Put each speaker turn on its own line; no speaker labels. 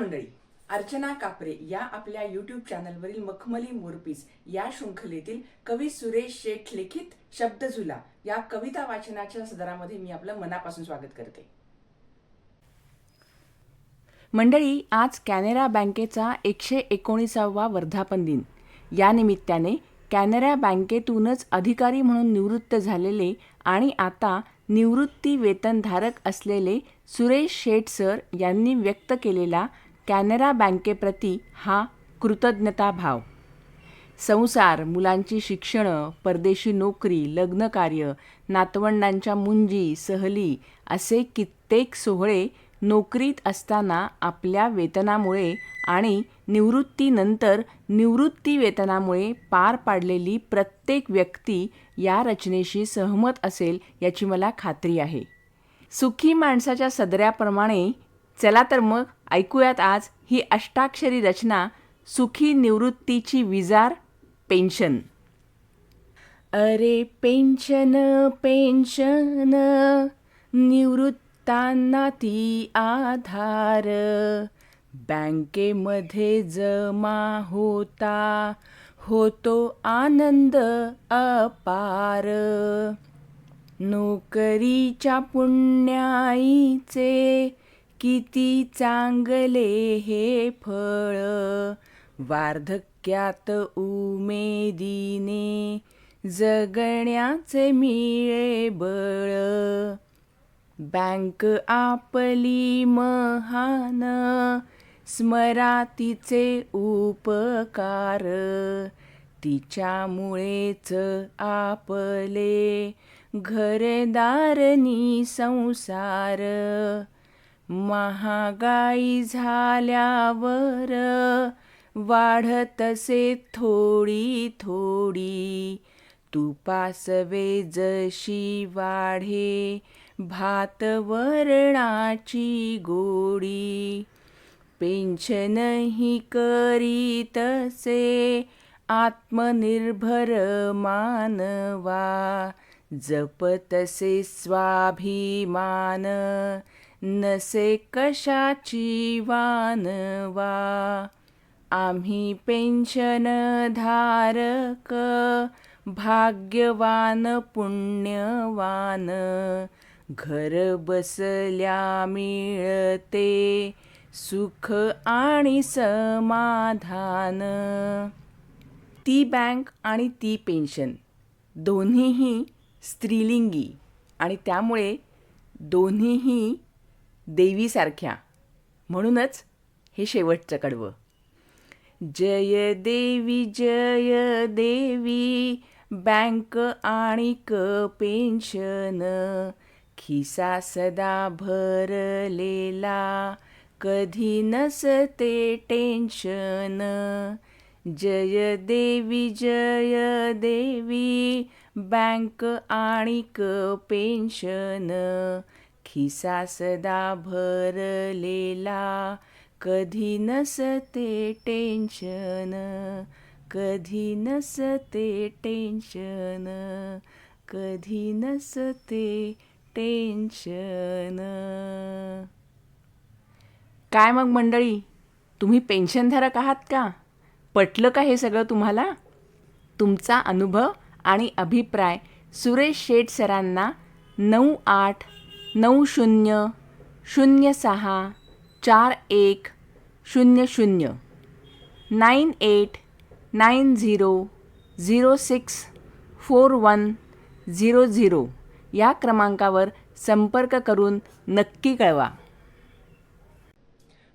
मंडळी अर्चना कापरे या आपल्या युट्यूब चॅनलवरील मखमली मोरपीस या शृंखलेतील कवी सुरेश शेठ लिखित शब्दझुला या कविता वाचनाच्या सदरामध्ये मी आपलं मनापासून स्वागत करते. मंडळी आज कॅनरा बँकेचा एकशे एकोणीसावा वर्धापन दिन. या निमित्ताने कॅनरा बँकेतूनच अधिकारी म्हणून निवृत्त झालेले आणि आता निवृत्ती वेतनधारक असलेले सुरेश शेठ सर यांनी व्यक्त केलेला कॅनरा बँकेप्रती हा कृतज्ञताभाव. संसार मुलांची शिक्षणं परदेशी नोकरी लग्नकार्य नातवंडांच्या मुंजी सहली असे कित्येक सोहळे नोकरीत असताना आपल्या वेतनामुळे आणि निवृत्तीनंतर निवृत्ती वेतनामुळे पार पाडलेली प्रत्येक व्यक्ती या रचनेशी सहमत असेल याची मला खात्री आहे. सुखी माणसाच्या सदऱ्याप्रमाणे चला तर मग ऐकूयात आज ही अष्टाक्षरी रचना सुखी निवृत्तीची विजार पेन्शन. अरे पेन्शन पेन्शन निवृत्तांना ती आधार. बँकेमध्ये जमा होता होतो आनंद अपार. नोकरीच्या पुण्याईचे किती चांगले हे फळ. वार्धक्यात उमेदीने जगण्याचे मिळे बळ. बँक आपली महान स्मरातीचे उपकार. तिच्यामुळेच आपले घरदारनी संसार. महागाई झाल्यावर वाढतसे थोडी थोडी तुपासवे जशी वाढे भात वरणाची गोडी. पेन्शनही करीतसे आत्मनिर्भर मानवा जपतसे स्वाभिमान नसे कशाची वानवा? आम्ही पेन्शनधारक भाग्यवान पुण्यवान. घर बसल्या मिळते सुख आणि समाधान. ती बँक आणि ती पेन्शन दोन्हीही स्त्रीलिंगी आणि त्यामुळे दोन्हीही देवीसारख्या. म्हणूनच हे शेवटचं कडवं. जय देवी जय देवी बँक आणि क पेन्शन. खिसा सदा भरलेला कधी नसते टेन्शन. जय देवी जय देवी बँक आणि क पेन्शन. खिसा सदा भरलेला कधी नसते टेन्शन कधी नसते टेन्शन कधी नसते टेन्शन काय मग मंडळी तुम्ही पेन्शनधारक आहात का? पटलं का हे सगळं तुम्हाला? तुमचा अनुभव आणि अभिप्राय सुरेश शेठ सरांना नऊ आठ नऊ शून्य शून्य सहा चार एक शून्य शून्य. Nine eight nine zero zero six four one zero zero या क्रमांकावर संपर्क करून नक्की कळवा.